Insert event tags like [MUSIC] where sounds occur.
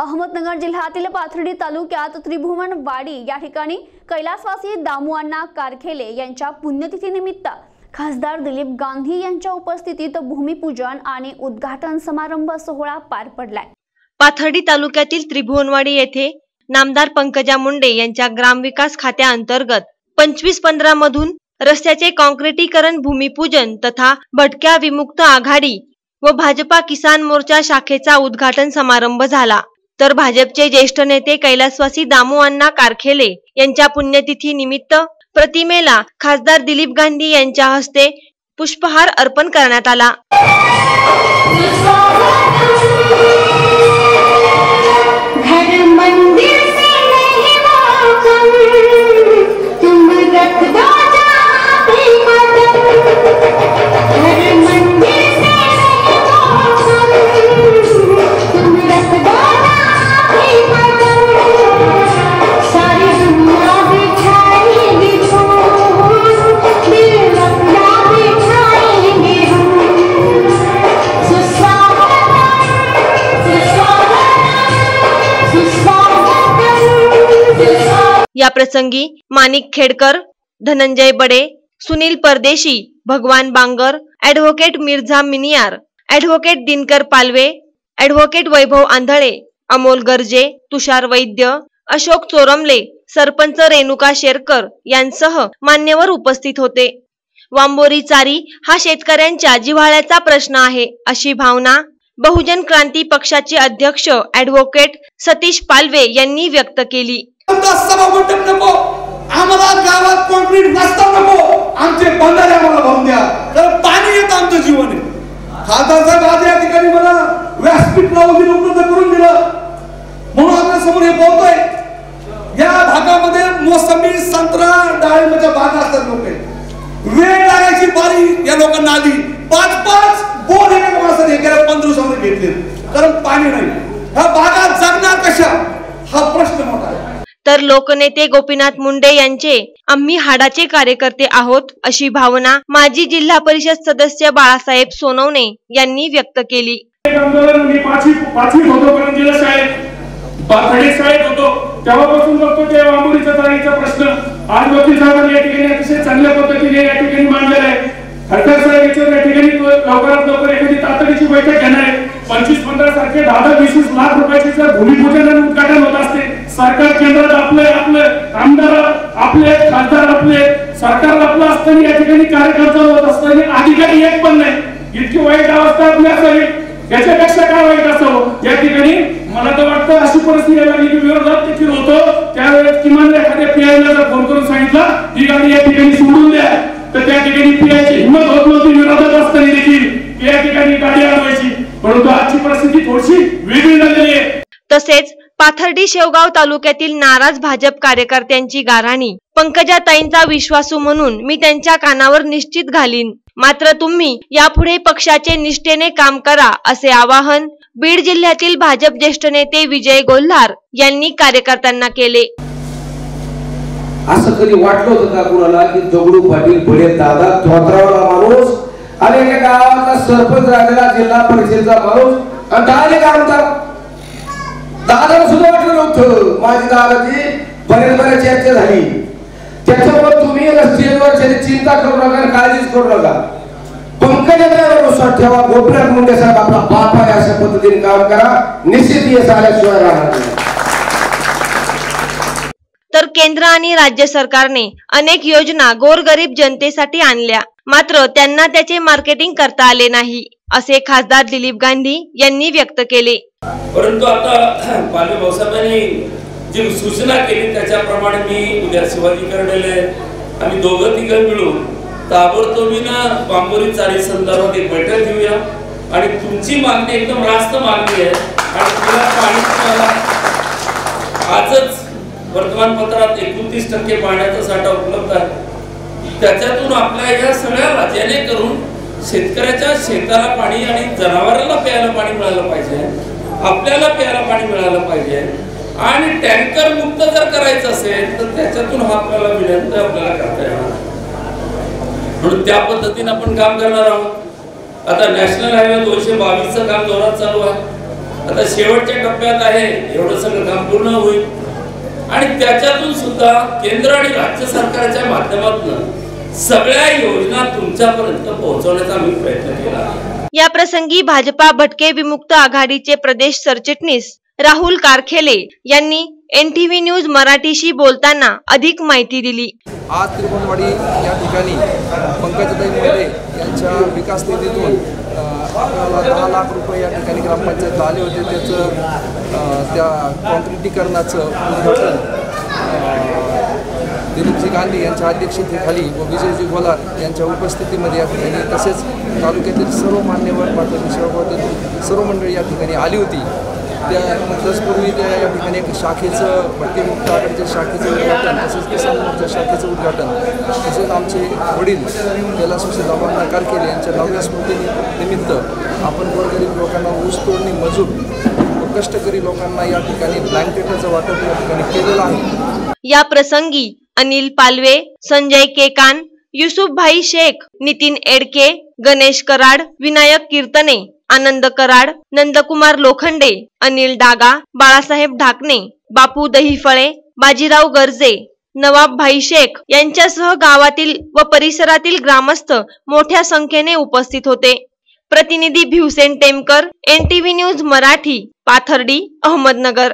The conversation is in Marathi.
अहमदनगर जिल्ह्यातील पाथर्डी तालुक्यात त्रिभुवन वाडी या ठिकाणी कैलासवासी दामुअण्णा कारखेले यांच्या पुण्यतिथीनिमित्त खासदार दिलीप गांधी यांच्या उपस्थितीत भूमिपूजन आणि उद्घाटन समारंभ सोहळा पार पडलाय. पाथर्डी तालुक्यातील त्रिभुवनवाडी येथे नामदार पंकजा मुंडे यांच्या ग्रामविकास खात्याअंतर्गत पंचवीस पंधरा मधून रस्त्याचे कॉन्क्रिटीकरण भूमिपूजन तथा भटक्या विमुक्त आघाडी व भाजपा किसान मोर्चा शाखेचा उद्घाटन समारंभ झाला. तर भाजपचे ज्येष्ठ नेते कैलासवासी दामूअण्णा कारखेले यांच्या पुण्यतिथी निमित्त प्रतिमेला खासदार दिलीप गांधी यांच्या हस्ते पुष्पहार अर्पण करण्यात आला. घर मंदिर या प्रसंगी माणिक Khedkar Dhananjay Bade Sunil Pardeshi Bhagwan Bangar advocate Mirza Miniyar advocate Dinkar Palve advocate Vaibhav Andhale Amol Garje Tushar Vaidya Ashok Chormale sarpanch Renuka Sherkar यांसह मान्यवर उपस्थित होते. वांबोरी चारी हा शेतकऱ्यांच्या जिव्हाळ्याचा प्रश्न आहे अशी भावना बहुजन क्रांती पक्षाचे अध्यक्ष ऍडव्होकेट सतीश पालवे यांनी व्यक्त केली. आमचा सभामंडप नको आम्हाला गावात कॉन्क्रीट रस्ता नको. आमचे बंधारे आम्हाला भरून द्या. कारण पाणी येत आमचं जीवन. आहे खासदार साहेब आज या ठिकाणी मला व्यासपीठ लावून उपलब्ध करून दिलं. म्हणून आपल्यासमोर हे बोलतोय. या भागामध्ये मोसंबी संत्रा डाळिंबाच्या बागा असतात लोक. वेळ लागायची बारी या लोकांना आली पाच पाच बोर एका माणसाने गेल्या पंधरा दिवसामध्ये घेतले कारण पाणी नाही. ह्या बागा जग कशा हा प्रश्न मोठा आहे तर लोकनेते गोपीनाथ मुंडे यांचे आम्ही हाडाचे कार्यकर्ते आहोत अशी भावना माजी जिल्हा परिषद सदस्य बाळासाहेब सोनवणे यांनी व्यक्त केली. तेव्हापासून बघतो ते वामुरीचा जाळीचा प्रश्न. आज वकील साहेबांनी या ठिकाणी अतिशय चांगल्या पद्धतीने या ठिकाणी मांडलेला आहे. खडकर साहेब याच्यावर या ठिकाणी लवकरात लवकर एखादी तातडीची बैठक घेणार आहे. पंचवीस पंधरा सारखे दहा दहा वीस वीस लाख रुपयाचे जर भूमिपूजन आणि उद्घाटन होत असते सरकार केंद्रात आपले आपले आमदार आपले खासदार आपले सरकार आपलं असताना या ठिकाणी कार्यकर्ता होत असताना अधिकारी एक पण नाही. इतकी वाईट अवस्था आपली असावी. याच्यापेक्षा काय वाईट असावं? या ठिकाणी मला तर वाटतं अशी परिस्थिती लागली की विरोधात देखील होतो. त्यावेळेस किमान एखाद्या पीआयला जर फोन करून सांगितलं ही गाडी या ठिकाणी सोडून द्या. तर त्या ठिकाणी पीआयची हिंमत होत नव्हती विरोधात असताना देखील. या ठिकाणी गाडी अडवायची परंतु आजची परिस्थिती थोडीशी वेगळी झालेली आहे. तसेच पाथर्डी शेवगाव तालुक्यातील नाराज भाजप कार्यकर्त्यांची गाऱ्हाणी पंकजाताईंचा विश्वासू म्हणून मी त्यांच्या कानावर निश्चित घालीन. मात्र तुम्ही यापुढे पक्षाचे निष्ठेने काम करा असे आवाहन बीड जिल्ह्यातील भाजप ज्येष्ठ नेते विजय गोल्हार यांनी कार्यकर्त्यांना केले. असं कधी वाटलं होतं का कुणाला की दगडू पाटील पुढे दादा धोत्रावला माणूस आणि एका गावाचा सरपंच राहिलेला जिल्हा परिषदेचा माणूस आणि डायरेक्ट आमदार दादाला सुद्धा वाटलं नव्हतं. माझी दादाची बऱ्याच बऱ्याच चर्चा झाली. त्याच्यामुळे तुम्ही स्टेजवर चिंता करू नका काळजीच करू नका. पंकजाला विश्वास ठेवा. गोपीनाथ मुंडे साहेब आपला बाप आहे अशा पद्धतीने काम करा. निश्चित यश आल्याशिवाय राहणार नाही. तर केंद्र आणि राज्य सरकारने अनेक योजना गोरगरीब जनतेसाठी आणल्या. मात्र त्यांना त्याचे मार्केटिंग करता आले नाही. असे खासदार दिलीप गांधी यांनी व्यक्त केले. परंतु आता [CLEARS THROAT] पालवे भाऊसाहेबांनी जी सूचना केली त्याच्याप्रमाणे मी उद्या शिवाजी कर्डले आम्ही दोघं तिघं मिळून ताबडतोबीनं बांबोरी चाळी संदर्भात एक बैठक घेऊया. आणि तुमची मागणी एकदम रास्त मागणी आहे. आणि तुला पाणी तुम्हाला आजच वर्तमानपत्रात एकोणतीस टक्के पाण्याचा साठा उपलब्ध आहे. त्याच्यातून आपल्या या सगळ्याला जेणेकरून शेतकऱ्याच्या शेताला पाणी आणि जनावरांना प्यायला पाणी मिळालं पाहिजे. आपल्याला प्यायला पाणी मिळालं पाहिजे. आणि टँकर मुक्त जर करायचं असेल तर त्याच्यातून हा आपल्याला विनंती आपल्याला करता येणार. म्हणून त्या पद्धतीने आपण काम करणार आहोत. आता नॅशनल हायवे दोनशे बावीसचं काम जोरात चालू आहे. आता शेवटच्या टप्प्यात आहे. एवढं सगळं काम पूर्ण होईल. आणि त्याच्यातून सुद्धा केंद्र आणि राज्य सरकारच्या माध्यमातून सगळ्या योजना तुमच्यापर्यंत पोहोचवण्याचा आम्ही प्रयत्न केला. या प्रसंगी भाजपा भटके विमुक्त आघाडीचे प्रदेश सरचिटणीस राहुल कारखेले यांनी एनटीव्ही न्यूज मराठीशी बोलताना अधिक माहिती दिली. आज त्रिकोणवाडी या ठिकाणी पंकजाताई मोरे यांच्या विकास निधीतून आपल्याला दहा लाख रुपये या ठिकाणी ग्रामपंचायतला आले होते. त्याचं त्या कॉन्क्रिटीकरणाचं उद्घाटन दिलीपजी गांधी यांच्या अध्यक्षतेखाली व विजयजी गोलार यांच्या उपस्थितीमध्ये या ठिकाणी तसेच तालुक्यातील सर्व मान्यवर पातळी सेवाबाबत सर्व मंडळी या ठिकाणी आली होती. त्या तत्पूर्वी त्या या ठिकाणी एक शाखेचं भटके आघाडीच्या शाखेचं उद्घाटन तसेच किसान मोर्चा शाखेचं उद्घाटन तसेच आमचे वडील कैलास दामांना कारकेले यांच्या नवव्या स्मृतीनिमित्त आपण गोरगरीब लोकांना ऊस तोडणी मजूर कष्टकरी लोकांना या ठिकाणी ब्लँकेटाचं वाटप या ठिकाणी केलेलं आहे. या प्रसंगी अनिल पालवे संजय केकान युसुफभाई शेख नितीन एडके गणेश कराड विनायक कीर्तने आनंद कराड नंदकुमार लोखंडे अनिल डागा बाळासाहेब ढाकणे बापू दहीफळे बाजीराव गर्जे नवाब भाई शेख यांच्यासह गावातील व परिसरातील ग्रामस्थ मोठ्या संख्येने उपस्थित होते. प्रतिनिधी भिवसेन टेमकर एनटीव्ही न्यूज मराठी पाथर्डी अहमदनगर.